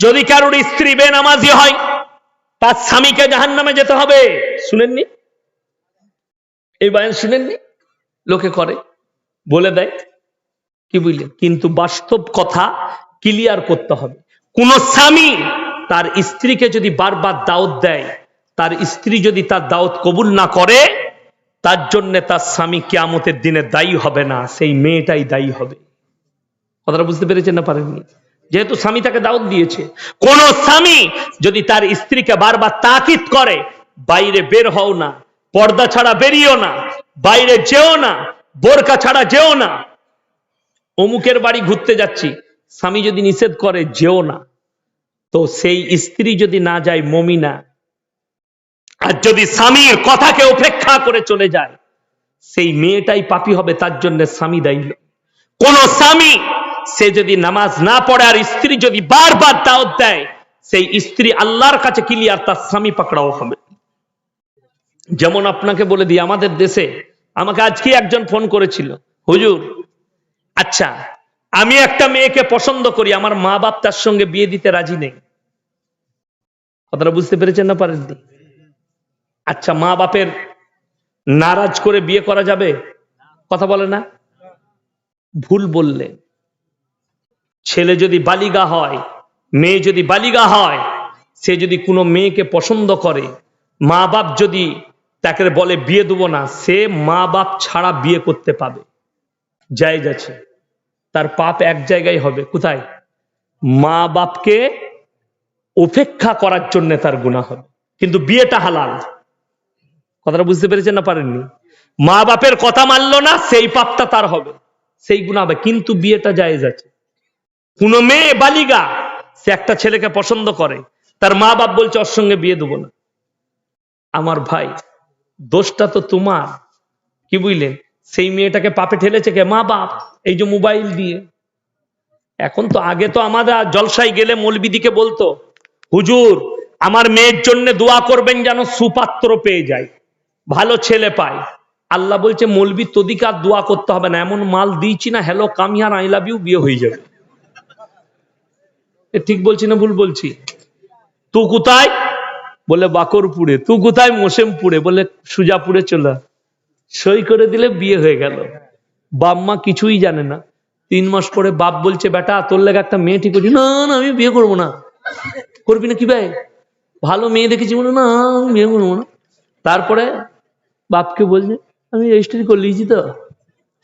যদি কারোর স্ত্রী বেনামাজি হয়, তার স্বামীকে জাহান নামে যেতে হবে। শুনেননি? এই বয়ান শুনেননি? লোকে করে, বলে দেয়। কি বুঝলেন কিন্তু বাস্তব কথা ক্লিয়ার করতে হবে। কোন স্বামী তার স্ত্রীকে যদি বারবার দাওয়াত দেয়, তার স্ত্রী যদি তার দাওয়াত কবুল না করে, তার জন্য তার স্বামী কিয়ামতের দিনে দায়ী হবে না। সেই মেয়েটাই দায়ী হবে। কথাটা বুঝতে পেরেছেন না পারেননি? যেহেতু স্বামী তাকে দাওয়াত দিয়েছে। কোন স্বামী যদি তার স্ত্রীকে বারবার তাকিদ করে, বাইরে বের হও না, পর্দা ছাড়া বেরিয়েও না, বাইরে যেও না, বোরকা ছাড়া যেও না। অমুকের বাড়ি ঘুরতে যাচ্ছি, স্বামী যদি নিষেধ করে, যেও না। তো সেই স্ত্রী যদি না যায়, মমিনা আর যদি স্বামীর কথাকে উপেক্ষা করে চলে যায়, সেই মেয়েটাই পাপি হবে, তার জন্য স্বামী দায়ী। কোন স্বামী সে যদি নামাজ না পড়ে আর স্ত্রী যদি বারবার দাওয়াত দেয়, সেই স্ত্রী আল্লাহর কাছে ক্লিয়ার তার স্বামী পাকড়াও হবে। যেমন আপনাকে বলে দিই, আমাদের দেশে আমাকে আজকে একজন ফোন করেছিল, হুজুর আচ্ছা আমি একটা মেয়েকে পছন্দ করি, আমার মা বাপ তার সঙ্গে বিয়ে দিতে রাজি নেই। কথাটা বুঝতে পেরেছেন না পারেননি? আচ্ছা মা বাপের নারাজ করে বিয়ে করা যাবে? কথা বলে না? ভুল বললেন ছেলে যদি বালিগা হয়, মেয়ে যদি বালিগা হয়, সে যদি কোনো মেয়েকে পছন্দ করে মা বাপ যদি তাকে বলে বিয়ে দেবো না, সে মা বাপ ছাড়া বিয়ে করতে পাবে। জায়েজ আছে তার পাপ এক জায়গায় হবে। কোথায়? মা বাপকে উপেক্ষা করার জন্য তার গুণা হবে। কিন্তু বিয়েটা হালাল। কথাটা বুঝতে পেরেছেন না পারেননি? মা বাপের কথা মানলো না, সেই পাপটা তার হবে। সেই গুণা হবে। কিন্তু বিয়েটা জায়েজ আছে। কোন মেয়ে বালিগা সে একটা ছেলেকে পছন্দ করে। তার মা বাপ বলছে, ওর সঙ্গে বিয়ে দেবো না। আমার ভাই, দোষটা তো তোমার। কি বুঝলেন? সেই মেয়েটাকে পাপে ঠেলেছে কে? মা বাপ। এই যে মোবাইল দিয়ে। এখন তো আগে তো আমাদের জলসায় গেলে মলবিদিকে বলতো, হুজুর, আমার মেয়ের জন্য দোয়া করবেন যেন সুপাত্র পেয়ে যায়, ভালো ছেলে পায়। আল্লাহ বলছে, মলবি, তোদিকে আর দোয়া করতে হবে না। এমন মাল দিয়েছি না। হ্যালো কামিয়ার আই লাভ ইউ, বিয়ে হয়ে যাবে। ঠিক বলছি না ভুল বলছি? তু কোথায়? বলে বাকরপুরে। তু কোথায়? মোসেমপুরে। বলে সুজাপুরে চলে সই করে দিলে বিয়ে হয়ে গেল। বাপ মা কিছুই জানে না। তিন মাস পরে বাপ বলছে, বেটা, তোর লেগে একটা মেয়ে ঠিক করছি না না, আমি বিয়ে করব না। করবি না কি ভাই? ভালো মেয়ে দেখেছি বলে, না, আমি বিয়ে করব না। তারপরে বাপকে বলছে, আমি রেজিস্ট্রি করে লিয়েছি তো।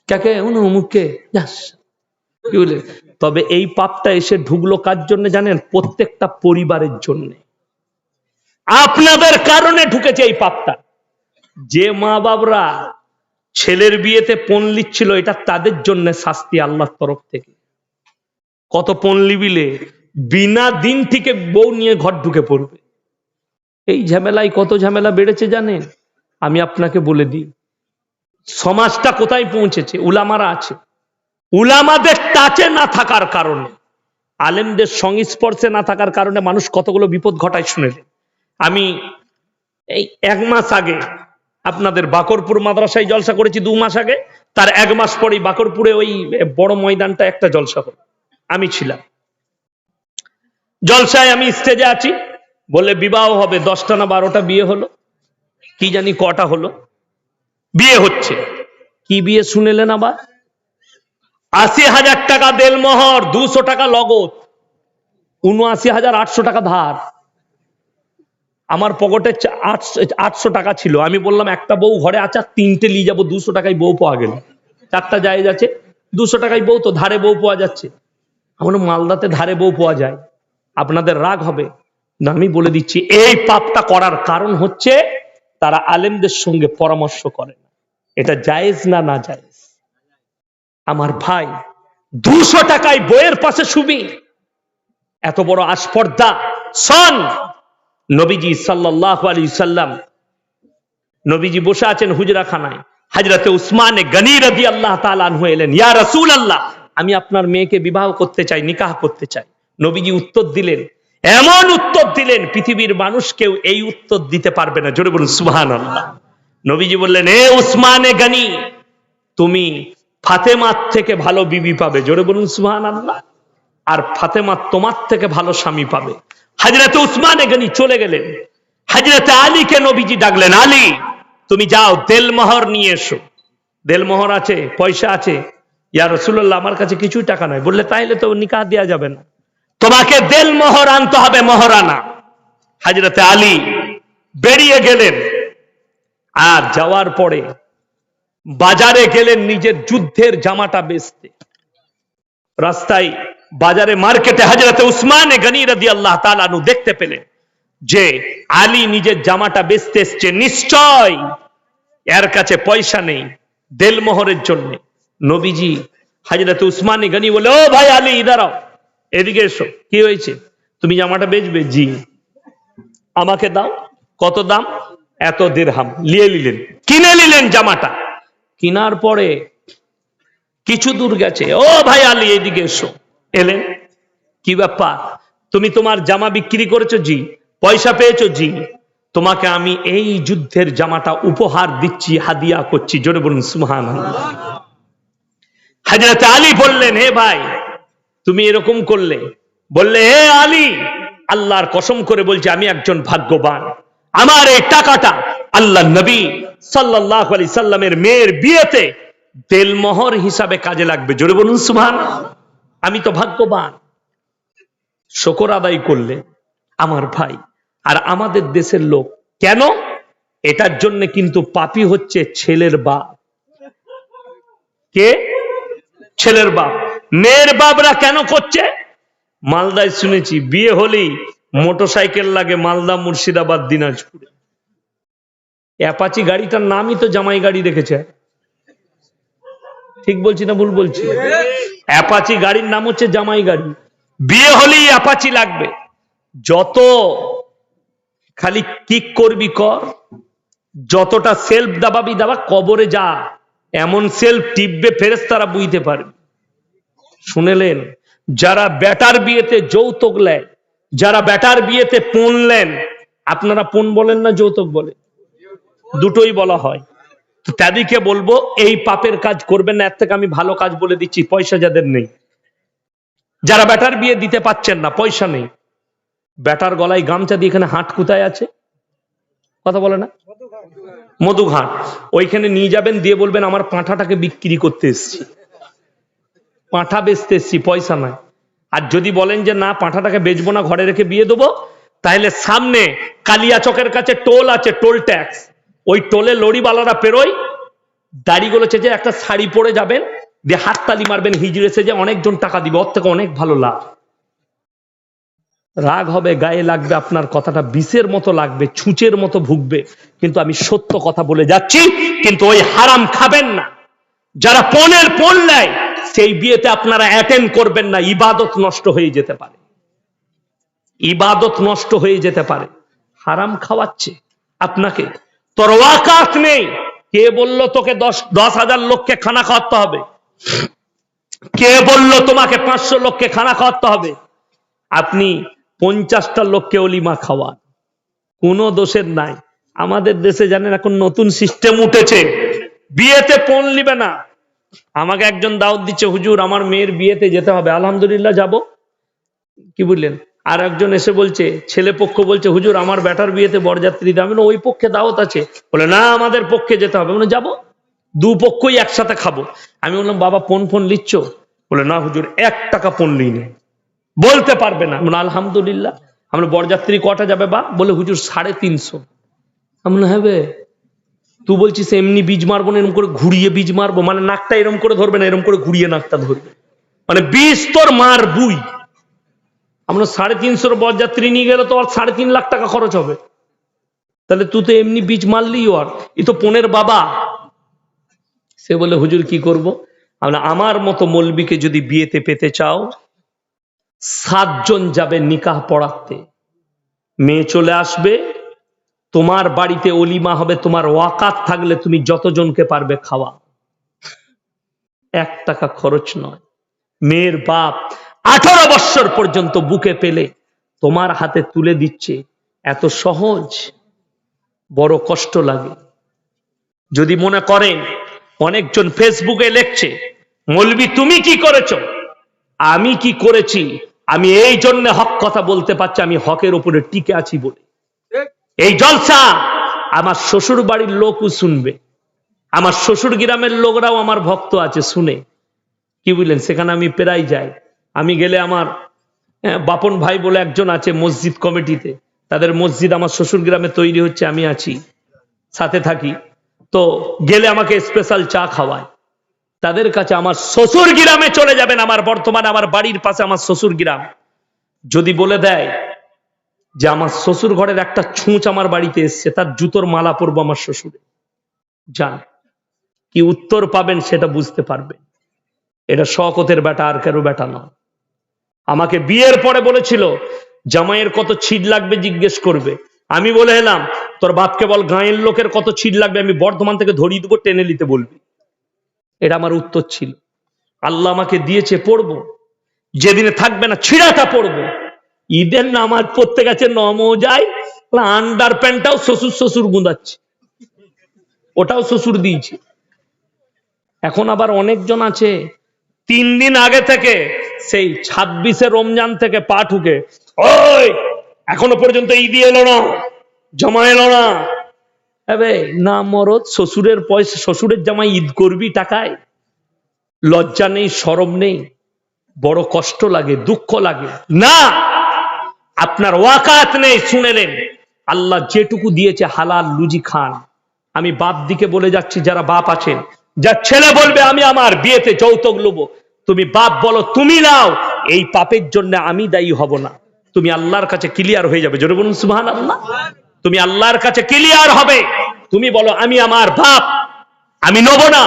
কাকে অমুককে। যাস। কি বলে? তবে এই পাপটা এসে ঢুকলো কার জন্য জানেন? প্রত্যেকটা পরিবারের জন্য। আপনাদের কারণে ঢুকেছে এই পাপটা। যে মা বাবরা ছেলের বিয়েতে পনলিত ছিল এটা তাদের জন্য শাস্তি আল্লাহর তরফ থেকে। কত পনলি লিবিলে বিনা দিন থেকে বউ নিয়ে ঘর ঢুকে পড়বে। এই ঝামেলায় কত ঝামেলা বেড়েছে জানেন? আমি আপনাকে বলে দিই, সমাজটা কোথায় পৌঁছেছে? উলামারা আছে। উলামাদের টাচে না থাকার কারণে, আলেমদের সংস্পর্শে না থাকার কারণে মানুষ কতগুলো বিপদ ঘটায় শুনেলেন আমি এই এক মাস আগে আপনাদের বাকরপুর মাদ্রাসায় জলসা করেছি, দু মাস আগে, তার এক মাস পরেই বাকরপুরে ওই বড় ময়দানটা একটা জলসা হলো। আমি ছিলাম। জলসায় আমি স্টেজে আছি। বলে বিবাহ হবে, দশটা না বারোটা বিয়ে হলো। কি জানি কটা হলো। বিয়ে হচ্ছে। কি বিয়ে শুনেলেন আবার? আশি হাজার টাকা দেলমোহর, দুশো টাকা লগত উনআশি হাজার আটশো টাকা ধার। আমার পকেটে আটশো টাকা ছিল। আমি বললাম, একটা বউ ঘরে আছে তিনটে নিয়ে যাব, দুশো টাকায় বউ পাওয়া গেল। চারটা জায়েজ আছে, দুশো টাকায় বউ তো ধারে বউ পাওয়া যাচ্ছে। আমার মালদাতে ধারে বউ পাওয়া যায়। আপনাদের রাগ হবে। না, আমি বলে দিচ্ছি, এই পাপটা করার কারণ হচ্ছে, তারা আলেমদের সঙ্গে পরামর্শ করে না। এটা জায়েজ না না জায়েজ? আমার ভাই দুশো টাকায় বইয়ের পাশে শুবি এত বড় আস্পর্ধা। শোন নবীজি সাল্লাহ আলী সাল্লাম। নবীজি বসে আছেন হুজরা খানায় হাজরতে উসমানে গনি রবি আল্লাহ তালু এলেন, ইয়া রসুল আল্লাহ আমি আপনার মেয়েকে বিবাহ করতে চাই, নিকাহ করতে চাই। নবীজি উত্তর দিলেন, এমন উত্তর দিলেন, পৃথিবীর মানুষ কেউ এই উত্তর দিতে পারবে না। জোরে বলুন সুহান আল্লাহ নবীজি বললেন, এ উসমানে গনি, তুমি ফাতেমার থেকে ভালো বিবি পাবে। জোরে বলুন সুহান আল্লাহ আর ফাতেমা তোমার থেকে ভালো স্বামী পাবে। হাজরতে উসমান এখানে চলে গেলেন। হাজরতে আলীকে নবীজি ডাকলেন, আলী, তুমি যাও, দেলমোহর নিয়ে এসো। দেলমোহর আছে, পয়সা আছে। ইয়া রসুল্লাহ আমার কাছে কিছুই টাকা নাই। বললে, তাইলে তো নিকাহ দেওয়া যাবে না। তোমাকে দেলমোহর আনতে হবে, মহরানা। হাজরতে আলী বেরিয়ে গেলেন। আর যাওয়ার পরে বাজারে গেলেন নিজের যুদ্ধের জামাটা বেচতে। রাস্তায় বাজারে মার্কেটে হাজরতে উসমানে গনি আল্লাহ তালানু দেখতে পেলেন যে আলী নিজের জামাটা বেচতে এসছে। নিশ্চয় এর কাছে পয়সা নেই দেলমোহরের জন্য। নবীজি হাজরত উসমানী গনি বলে, ও ভাই আলী ইদারাও এদিকে এসো। কি হয়েছে? তুমি জামাটা বেচবে? জি। আমাকে দাও, কত দাম? এত দেড়হাম। নিয়ে নিলেন। কিনে নিলেন জামাটা? কিনার পরে কিছু দূর গেছে। ও ভাই আলী এদিকে এসো। এলেন। কি ব্যাপার? তুমি তোমার জামা বিক্রি করেছ জি, পয়সা পেয়েছ জি। তোমাকে আমি এই যুদ্ধের জামাটা উপহার দিচ্ছি, হাদিয়া করছি, জোরে বলুন সুহান হাজরত আলী বললেন, হে ভাই, তুমি এরকম করলে। বললে, হে আলী, আল্লাহর কসম করে বলছি, আমি একজন ভাগ্যবান। আমার এই টাকাটা আল্লাহ নবী সাল্লাহ আলি সাল্লামের মেয়ের বিয়েতে তেলমোহর হিসাবে কাজে লাগবে। জোরে বলুন সুহান আমি তো ভাগ্যবান। শকর আদায় করলে আমার ভাই আর আমাদের দেশের লোক। কেন? এটার জন্য কিন্তু পাপি হচ্ছে ছেলের বাপ। কে? ছেলের বাপ। মেয়ের বাপরা কেন করছে? মালদায় শুনেছি, বিয়ে হলেই মোটর সাইকেল লাগে মালদা মুর্শিদাবাদ, দিনাজপুরে। অ্যাপাচি গাড়িটার নামই তো জামাই গাড়ি রেখেছে ঠিক বলছি না ভুল বলছি? অ্যাপাচি গাড়ির নাম হচ্ছে জামাই গাড়ি। বিয়ে হলেই অ্যাপাচি লাগবে। যত খালি কিক করবি কর, যতটা সেলফ দাবাবি দাবা, কবরে যা। এমন সেলফ টিপবে ফেরেস তারা বুঝতে পারবে। শুনেলেন? যারা ব্যাটার বিয়েতে যৌতুক নেয়, যারা ব্যাটার বিয়েতে পণ নেন, আপনারা পণ বলেন না যৌতুক বলে? দুটোই বলা হয়। তো তাদেরকে বলব, এই পাপের কাজ করবেন না, এর থেকে আমি ভালো কাজ বলে দিচ্ছি, পয়সা যাদের নেই। যারা ব্যাটার বিয়ে দিতে পাচ্ছেন না, পয়সা নেই। ব্যাটার গলায় গামছা দিয়ে এখানে হাট কোথায় আছে? কথা বলে না? মধুঘাট। ওইখানে নিয়ে যাবেন, দিয়ে বলবেন, আমার পাঁঠাটাকে বিক্রি করতে এসছি। পাঁঠা বেচতে এসছি, পয়সা নাই। আর যদি বলেন যে, না, পাঁঠাটাকে বেচবো না, ঘরে রেখে বিয়ে দেবো, তাহলে সামনে কালিয়া চকের কাছে টোল আছে, টোল ট্যাক্স। ওই টোলে লরিওয়ালারা পেরোয় দাড়িগুলো চেঁচে একটা শাড়ি পরে যাবেন, দিয়ে হাততালি মারবেন, হিজড়ে যে অনেকজন টাকা দিবে, ওর থেকে অনেক ভালো লাভ। রাগ হবে, গায়ে লাগবে, আপনার কথাটা বিষের মতো লাগবে, ছুঁচের মতো ভুগবে, কিন্তু আমি সত্য কথা বলে যাচ্ছি, কিন্তু ওই হারাম খাবেন না। যারা পনেরো পণ নেয়, সেই বিয়েতে আপনারা অ্যাটেন্ড করবেন না, ইবাদত নষ্ট হয়ে যেতে পারে। ইবাদত নষ্ট হয়ে যেতে পারে। হারাম খাওয়াচ্ছে আপনাকে। তোর ওয়াকাত নেই। কে বলল তোকে দশ দশ হাজার লোককে খানা খাওয়াতে হবে? কে বলল তোমাকে পাঁচশো লোককে খানা খাওয়াতে হবে? আপনি পঞ্চাশটা লোককে অলিমা খাওয়ান। কোনো দোষের নাই। আমাদের দেশে জানেন এখন নতুন সিস্টেম উঠেছে। বিয়েতে পণ নিবে না। আমাকে একজন দাওয়াত দিচ্ছে, হুজুর, আমার মেয়ের বিয়েতে যেতে হবে। আলহামদুলিল্লাহ যাব। কি বুঝলেন আর একজন এসে বলছে, ছেলে পক্ষ বলছে, হুজুর, আমার বেটার বিয়েতে বরযাত্রী দাম ওই পক্ষে দাওয়াত আছে। বলে, না, আমাদের পক্ষে যেতে হবে। মানে যাব। দু পক্ষই একসাথে খাব। আমি বললাম, বাবা পন ফোন লিচ্ছ? বলে, না হুজুর, এক টাকা পণ লিই নেই বলতে পারবে না। মানে আলহামদুলিল্লাহ। আমরা বরযাত্রী কটা যাবে বা বলে, হুজুর, সাড়ে তিনশো। আমরা হবে তুই বলছিস এমনি বীজ মারবো না এরকম করে ঘুরিয়ে বীজ মারবো? মানে নাকটা এরম করে ধরবে না, এরম করে ঘুরিয়ে নাকটা ধরবে। মানে বীজ তোর মার বুই। আমরা সাড়ে তিনশোর বরযাত্রী নিয়ে গেলে তো আর সাড়ে তিন লাখ টাকা খরচ হবে। তাহলে তুই তো এমনি বীজ মারলি আর এ তো পনেরো বাবা। সে বলে, হুজুর, কি করব? আমরা আমার মতো মলবিকে যদি বিয়েতে পেতে চাও, সাতজন যাবে নিকাহ পড়াতে। মেয়ে চলে আসবে, তোমার বাড়িতে অলিমা হবে, তোমার ওয়াকাত থাকলে তুমি যতজনকে পারবে খাওয়া। এক টাকা খরচ নয়। মেয়ের বাপ আঠারো বৎসর পর্যন্ত বুকে পেলে তোমার হাতে তুলে দিচ্ছে। এত সহজ, বড় কষ্ট লাগে। যদি মনে করেন, অনেকজন ফেসবুকে লেখছে, মলবি, তুমি কি করেছ? আমি কি করেছি? আমি এই জন্য হক কথা বলতে পারছি, আমি হকের উপরে টিকে আছি বলে। এই জলসা আমার শ্বশুর বাড়ির লোকও শুনবে। আমার শ্বশুর গ্রামের লোকরাও আমার ভক্ত আছে, শুনে। কি বুঝলেন? সেখানে আমি প্রায় যাই। আমি গেলে আমার হ্যাঁ, বাপন ভাই বলে একজন আছে মসজিদ কমিটিতে। তাদের মসজিদ আমার শ্বশুর গ্রামে তৈরি হচ্ছে আমি আছি সাথে থাকি। তো গেলে আমাকে স্পেশাল চা খাওয়ায়। তাদের কাছে আমার শ্বশুর গ্রামে চলে যাবেন আমার বর্তমানে আমার বাড়ির পাশে আমার শ্বশুর গ্রাম। যদি বলে দেয় যে আমার শ্বশুর ঘরের একটা ছুঁচ আমার বাড়িতে এসছে তার জুতোর মালা পরবো আমার শ্বশুরে। যান কি উত্তর পাবেন সেটা বুঝতে পারবেন। এটা শকতের বেটা আর কারও বেটা নয়। আমাকে বিয়ের পরে বলেছিল, জামাইয়ের কত ছিট লাগবে জিজ্ঞেস করবে। আমি বলে এলাম, তোর বাপকে বল গাঁয়ের লোকের কত ছিট লাগবে, আমি বর্ধমান থেকে ধরিয়ে দেবো, টেনে নিতে বলবি। এটা আমার উত্তর ছিল। আল্লাহ আমাকে দিয়েছে, পড়ব। যেদিনে থাকবে না, ছিঁড়াটা পড়ব। ঈদের নামাজ পড়তে গেছে, নমও যায় আন্ডার প্যান্টটাও শ্বশুর শ্বশুর গুঁদাচ্ছে। ওটাও শ্বশুর দিয়েছে। এখন আবার অনেকজন আছে, তিন দিন আগে থেকে সেই ছাব্বিশে রমজান থেকে পা ঠুকে, ওই, এখনও পর্যন্ত ঈদি এলো না জমা এলো না। না মরদ, শ্বশুরের পয়সা, শ্বশুরের জামাই ঈদ করবি টাকায়? লজ্জা নেই, সরম নেই, বড় কষ্ট লাগে, দুঃখ লাগে। না, আপনার ওয়াকাত নেই শুনেলেন আল্লাহ যেটুকু দিয়েছে হালাল লুজি খান। আমি বাপ দিকে বলে যাচ্ছি, যারা বাপ আছেন, যা ছেলে বলবে, আমি আমার বিয়েতে যৌতুক লুবো। তুমি বাপ বলো, তুমি নাও। এই পাপের জন্য আমি দায়ী হব না। তুমি আল্লাহর কাছে ক্লিয়ার হয়ে যাবে। জোরে বলুন সুবহান আল্লাহ তুমি আল্লাহর কাছে ক্লিয়ার হবে। তুমি বলো, আমি আমার বাপ। আমি নেব না।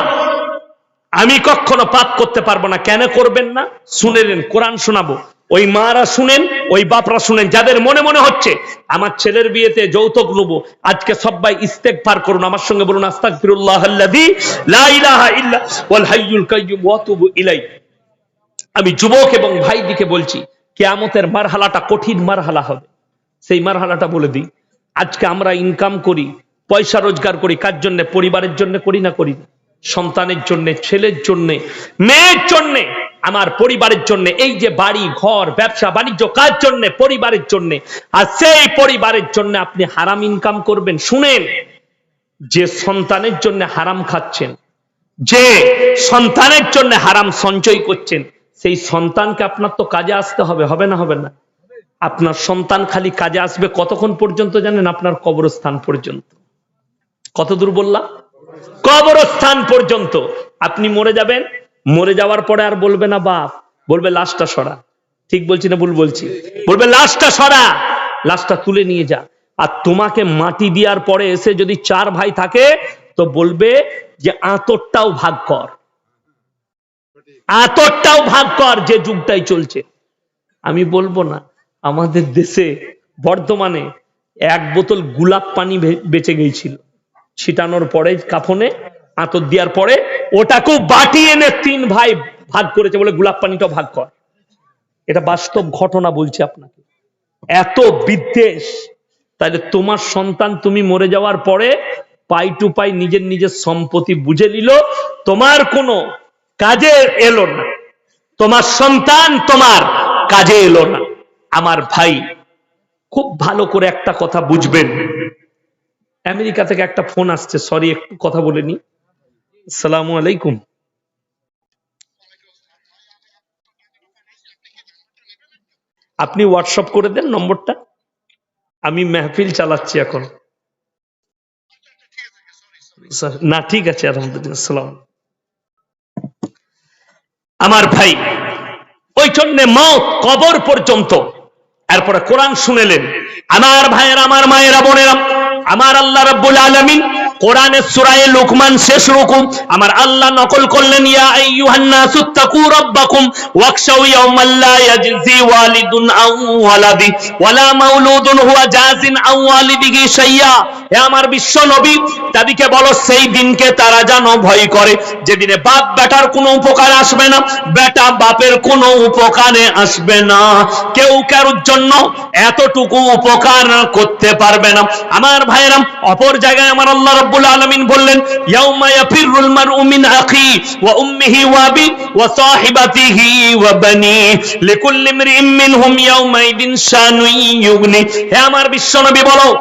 আমি কখনো পাপ করতে পারব না। কেন করবেন না? শুনে নেন কোরআন শোনাবো। ওই মারা শুনেন, ওই বাপরা শুনেন। যাদের মনে মনে হচ্ছে, আমার ছেলের বিয়েতে যৌতুক নেব। আজকে সবাই ইস্তেক পার করুন। আমার সঙ্গে বলুন আস্তাক ফিরুল্লাহ ইল্লা ওয়াল হাইয়ুল কাইয়্যুম ওয়া ইলাই আমি যুবক এবং ভাই দিকে বলছি, কেয়ামতের মারহালাটা কঠিন মারহালা হবে। সেই মারহালাটা বলে দিই, আজকে আমরা ইনকাম করি, পয়সা রোজগার করি, কার জন্য? পরিবারের জন্য করি না করি? সন্তানের জন্য, ছেলের জন্য, মেয়ের জন্য, আমার পরিবারের জন্য, এই যে বাড়ি, ঘর, ব্যবসা, বাণিজ্য, কার জন্য? পরিবারের জন্য। আর সেই পরিবারের জন্য আপনি হারাম ইনকাম করবেন। শুনেন, যে সন্তানের জন্য হারাম খাচ্ছেন, যে সন্তানের জন্য হারাম সঞ্চয় করছেন সেই সন্তানকে আপনার তো কাজে আসতে হবে হবে না হবে না? আপনার সন্তান খালি কাজে আসবে কতক্ষণ পর্যন্ত জানেন? আপনার কবরস্থান পর্যন্ত। কত দূর বললাম? কবরস্থান পর্যন্ত। আপনি মরে যাবেন, মরে যাওয়ার পরে আর বলবে না, বাপ, বলবে লাশটা সরা। ঠিক বলছি না ভুল বলছি? বলবে লাশটা সরা, লাশটা তুলে নিয়ে যা। আর তোমাকে মাটি দেওয়ার পরে এসে যদি চার ভাই থাকে, তো বলবে যে আতরটাও ভাগ কর। আতরটাও ভাগ কর যে যুগটাই চলছে। আমি বলব না, আমাদের দেশে বর্তমানে এক বোতল গুলাব পানি বেঁচে গিয়েছিল। ছিটানোর পরে কাফনে আতর দেওয়ার পরে ওটাকেও বাটি এনে তিন ভাই ভাগ করেছে বলে গোলাপ পানিটাও ভাগ কর। এটা বাস্তব ঘটনা বলছি আপনাকে। এত বিদ্বেষ। তাহলে তোমার সন্তান তুমি মরে যাওয়ার পরে পাই টু পাই নিজের নিজের সম্পত্তি বুঝে নিল, তোমার কোনো কাজে এলো না। তোমার সন্তান তোমার কাজে এলো না। আমার ভাই খুব ভালো করে একটা কথা বুঝবেন। আমেরিকা থেকে একটা ফোন আসছে, সরি, একটু কথা বলে নি। আসসালামু আলাইকুম। আপনি হোয়াটসঅ্যাপ করে দেন নম্বরটা। আমি মেহফিল চালাচ্ছি এখন। না, ঠিক আছে, আলহামদুলিল্লাহ সালাম আমার ভাই। ওই জন্য মত কবর পর্যন্ত। এরপরে কোরআন শুনেলেন, আমার ভাইয়ের, আমার মায়েরা, বোনেরা, আমার আল্লাহ রাব্বুল আলামিন কোরআনের সূরায়ে লুকমান শেষ রকম। আমার আল্লাহ নকল করলেন, ইয়া আইয়ুহান তাকু রাব্বাকুম ওয়াকশাউ ইয়াওমান লা ইয়াজজি ওয়ালিদুন আও ওয়ালাদি ওয়ালা মাউলুদুন হুয়া জাজিন আও ওয়ালিদিহি হে আমার বিশ্ব নবী, তাদেরকে বলো, সেই দিনকে তারা যেন ভয় করে। যেদিনে বাপ বেটার কোনো উপকার আসবে না, বেটা বাপের কোনো উপকারে আসবে না। কেউ কারোর জন্য এতটুকু উপকার করতে পারবে না। আমার ভাইরাম অপর জায়গায় আমার আল্লাহ রাব্বুল বললেন আমার বিশ্বনবী বলো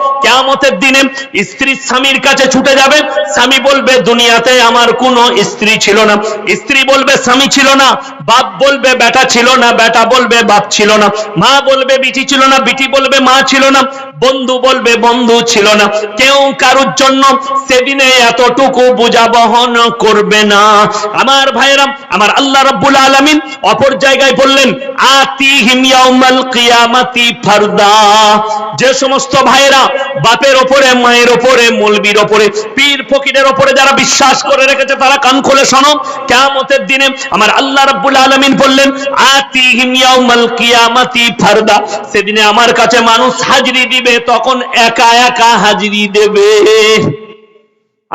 দিনে স্ত্রী স্বামীর কাছে ছুটে যাবে, স্বামী বলবে, দুনিয়াতে আমার কোনো স্ত্রী ছিল না। স্ত্রী বলবে, স্বামী ছিল না। বাপ বলবে, বেটা ছিল না। বেটা বলবে, বাপ ছিল না। মা বলবে, বিটি ছিল না। বিটি বলবে, মা ছিল না। বন্ধু বলবে, বন্ধু ছিল না। কেউ কারুর জন্য সেদিনে এতটুকু বোঝা বহন করবে না। আমার ভাইরা আমার আল্লাহ রাব্বুল আলামিন অপর জায়গায় বললেন, আতিহিম ইয়াউমাল কিয়ামাতি ফারদা। যে সমস্ত ভাইরা বাপের ওপরে, মায়ের ওপরে, মলবির ওপরে, পীর ফকিরের ওপরে যারা বিশ্বাস করে রেখেছে, তারা কান খুলে শোনো। কিয়ামতের দিনে আমার আল্লাহ রাব্বুল আলামিন বললেন, আতিহিম ইয়াউমাল কিয়ামাতি ফারদা। সেদিনে আমার কাছে মানুষ হাজিরি দিবে, তখন একা একা হাজিরি দেবে।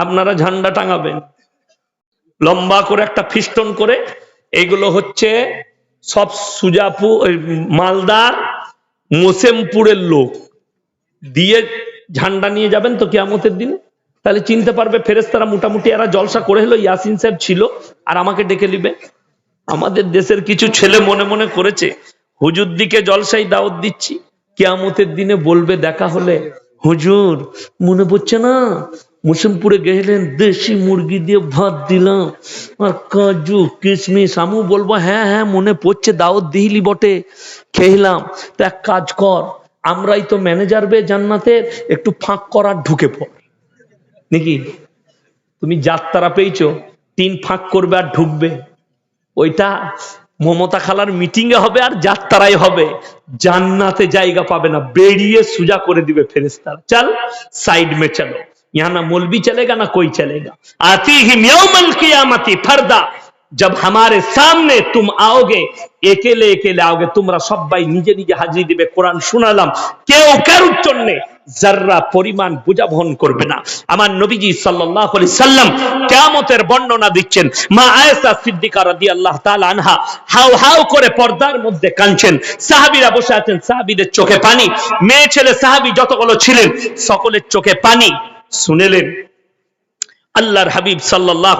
আপনারা ঝান্ডা টাঙাবেন। লম্বা করে একটা ফিস্টন করে এইগুলো হচ্ছে সব সুজাপু, ওই মালদার মোসেমপুরের লোক। দিয়ে ঝান্ডা নিয়ে যাবেন তো কিয়ামতের দিনে। তাহলে চিনতে পারবে ফেরেস্তারা মোটামুটি এরা জলসা করে হলো ইয়াসিন সাহেব ছিল, আর আমাকে ডেকে নিবে। আমাদের দেশের কিছু ছেলে মনে মনে করেছে হুজুর দিকে জলসাই দাওয়াত দিচ্ছি, কেয়ামতের দিনে বলবে দেখা হলে, হুজুর, মনে পড়ছে না? মুসিমপুরে গেলেন, দেশি মুরগি দিয়ে ভাত দিলাম। আর কাজু, কিশমিশ, আমু বলব হ্যাঁ হ্যাঁ মনে পড়ছে, দাওয়াত দিইলি বটে, খেলাম। তো এক কাজ কর, আমরাই তো ম্যানেজার বে জান্নাতের, একটু ফাঁক করার ঢুকে পড়। নাকি? তুমি যাত্রা পেয়েছ, তিন ফাঁক করবে আর ঢুকবে। ওইটা মমতা খালার মিটিং এ হবে আর যাত্রায় হবে। জান্নাতে জায়গা পাবে না, বেরিয়ে সুজা করে দিবে ফেরেস্তার চল সাইড মে চলো। यहाँ ना मौलवी चलेगा ना कोई चलेगा आती ही यौमल कियामती फरदा जब हमारे सामने तुम आओगे একেলে একেলে आओगे তোমরা সবাই নিজে নিজে হাজিরি দিবে কোরআন শোনালাম কেউ কারুর জন্য যার্রা পরিমাণ বোঝা বহন করবে না আমার নবীজি সাল্লাল্লাহু আলাইহি সাল্লাম কিয়ামতের বর্ণনা দিচ্ছেন মা আয়েশা সিদ্দিকা রাদিয়াল্লাহু তাআলা আনহা হাউ হাউ করে পর্দার মধ্যে কাঁদছেন সাহাবীরা বসে আছেন সাহাবীদের চোখে পানি মেয়ে ছেলে সাহাবী যতগুলো ছিলেন সকলের চোখে পানি শুনেলেন। আল্লাহর হাবিব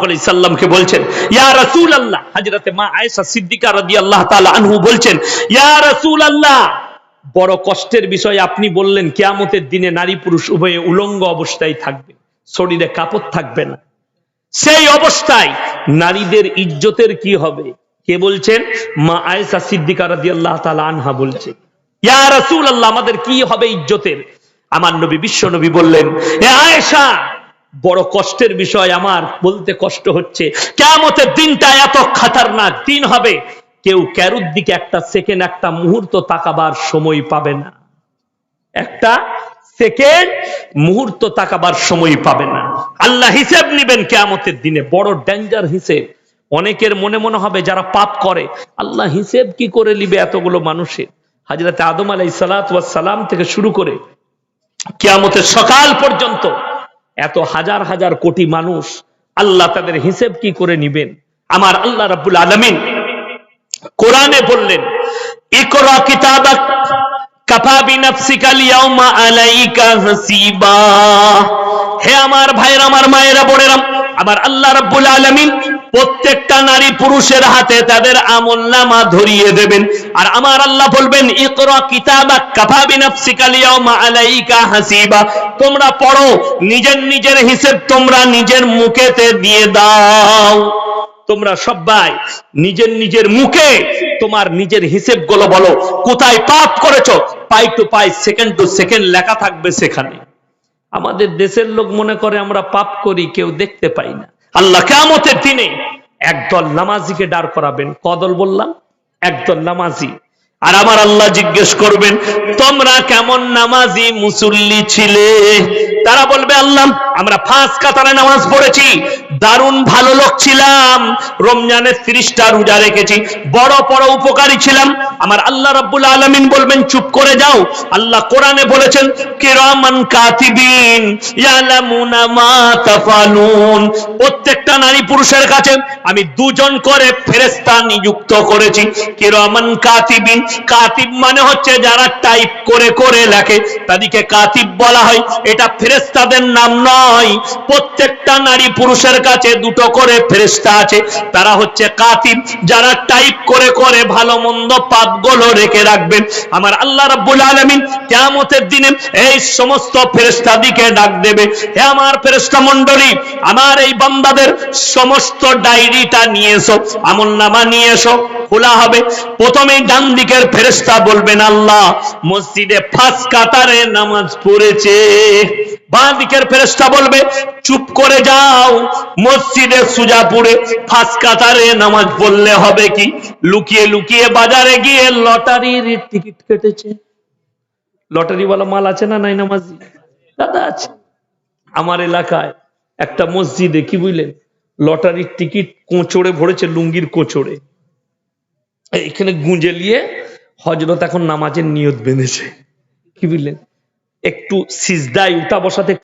আলাইহি সাল্লামকে বলছেন, ইয়া রাসূলুল্লাহ। হযরতে মা আয়েশা সিদ্দিকা রাদিয়াল্লাহু তাআলা আনহু বলছেন, ইয়া রাসূলুল্লাহ। বড় কষ্টের বিষয় আপনি বললেন, কিয়ামতের দিনে নারী পুরুষ উভয়ে উলঙ্গ অবস্থায় থাকবে, শরীরে কাপড় থাকবে না। সেই অবস্থায় নারীদের ইজ্জতের কি হবে? কে বলছেন? মা আয়েশা সিদ্দিকা রাদিয়াল্লাহু তাআলা আনহা বলছেন, ইয়া রাসূলুল্লাহ, আমাদের কি হবে ইজ্জতের? আমার নবী, বিশ্ব নবী বললেন আয়েশা, বড় কষ্টের বিষয় আমার, বলতে কষ্ট হচ্ছে। কেমতের দিনটা এত খাতারনাক, দিন হবে। কেউ ক্যারুর দিকে একটা সেকেন্ড একটা মুহূর্ত তাকাবার সময় পাবে না। একটা সেকেন্ড মুহূর্ত তাকাবার সময় পাবে না। আল্লাহ হিসেব নিবেন কেয়ামতের দিনে, বড় ডেঞ্জার হিসেব। অনেকের মনে মনে হবে যারা পাপ করে, আল্লাহ হিসেব কি করে নিবে এতগুলো মানুষের? হাজরাতে আদম আলাই সালাম থেকে শুরু করে কিয়ামতের সকাল পর্যন্ত এত হাজার হাজার কোটি মানুষ আল্লাহ তাদের হিসেব কি করে নিবেন? আমার আল্লাহ রাব্বুল আলামিন কোরআনে বললেন, ইকরা কিতাবাক কাফা বিনাফসিকা লিয়াউমা আলাইকা হাসিবা। হে আমার ভাইরা আমার মায়েরা, বোনেরা আবার আল্লাহ রাব্বুল আলামিন প্রত্যেকটা নারী পুরুষের হাতে তাদের আমল নামা ধরিয়ে দেবেন। আর আমার আল্লাহ বলবেন, ইকরা কিতাবাক কাফা বিনাফসিকা লিয়াউমা আলাইকা হাসিবা। তোমরা পড়ো, নিজের নিজের হিসেব তোমরা নিজের মুখেতে দিয়ে দাও। তোমরা সবাই নিজের নিজের মুখে তোমার নিজের হিসেবগুলো বলো। কোথায় পাপ করেছ? পাই টু পাই, সেকেন্ড টু সেকেন্ড লেখা থাকবে সেখানে। আমাদের দেশের লোক মনে করে আমরা পাপ করি, কেউ দেখতে পাই না। আল্লাহ কেমতের দিনে একদল নামাজিকে দাঁড় করাবেন। কদল বললাম, একদল নামাজি। আর আমার আল্লাহ জিজ্ঞেস করবেন, তোমরা কেমন নামাজি মুসল্লি ছিলে? তারা বলবে, আল্লাহ, আমরা ফাঁস কাতারে নামাজ পড়েছি, দারুণ ভালো লোক ছিলাম, রমজানের ত্রিশটা রোজা রেখেছি, বড় বড় উপকারী ছিলাম। আমার আল্লাহ রাব্বুল আলামিন বলবেন, চুপ করে যাও। আল্লাহ কোরআনে বলেছেন, কিরামান কাতিবিন প্রত্যেকটা নারী পুরুষের কাছে আমি দুজন করে ফেরেশতা নিযুক্ত করেছি, কিরামান কাতিবিন কাতিব মানে হচ্ছে যারা টাইপ করে করে লেখে। তাদেরকে কাতিব বলা হয়। এটা ফেরেশতাদের নাম নয়। প্রত্যেকটা নারী পুরুষের কাছে দুটো করে ফেরেশতা আছে। তারা হচ্ছে কাতিব। যারা টাইপ করে করে ভালো মন্দ পাপগুলো রেখে রাখবেন। আমার আল্লাহ রাব্বুল আলামিন কিয়ামতের দিনে এই সমস্ত ফেরেশতাদিকে ডাক দেবে। হে আমার ফেরেস্তা মণ্ডলী, আমার এই বান্দাদের সমস্ত ডায়েরিটা নিয়ে এসো, আমল নামা নিয়ে এসো। খোলা হবে। প্রথমে ডান দিকের ফেরেশতা বলবেন, আল্লাহ, মসজিদে ফাঁস কাতারে নামাজ পড়েছে। বাঁ দিকের ফেরেশতা বলবে, চুপ করে যাও, মসজিদে সুজাপুরে ফার্স্ট কাতারে নামাজ পড়লে হবে কি? লুকিয়ে লুকিয়ে বাজারে গিয়ে লটারির টিকিট কেটেছে। লটারি ওয়ালা মাল আছে না নাই নামাজি? দাদা আছে। আমার এলাকায় একটা মসজিদে কি বুঝলেন? লটারির টিকিট কোঁচড়ে ভরেছে, লুঙ্গির কোঁচড়ে। এখানে গুঁজে নিয়ে হজরত এখন নামাজের নিয়ত বেঁধেছে। কি বুঝলেন একটু সিজদায় উঠা বসাতে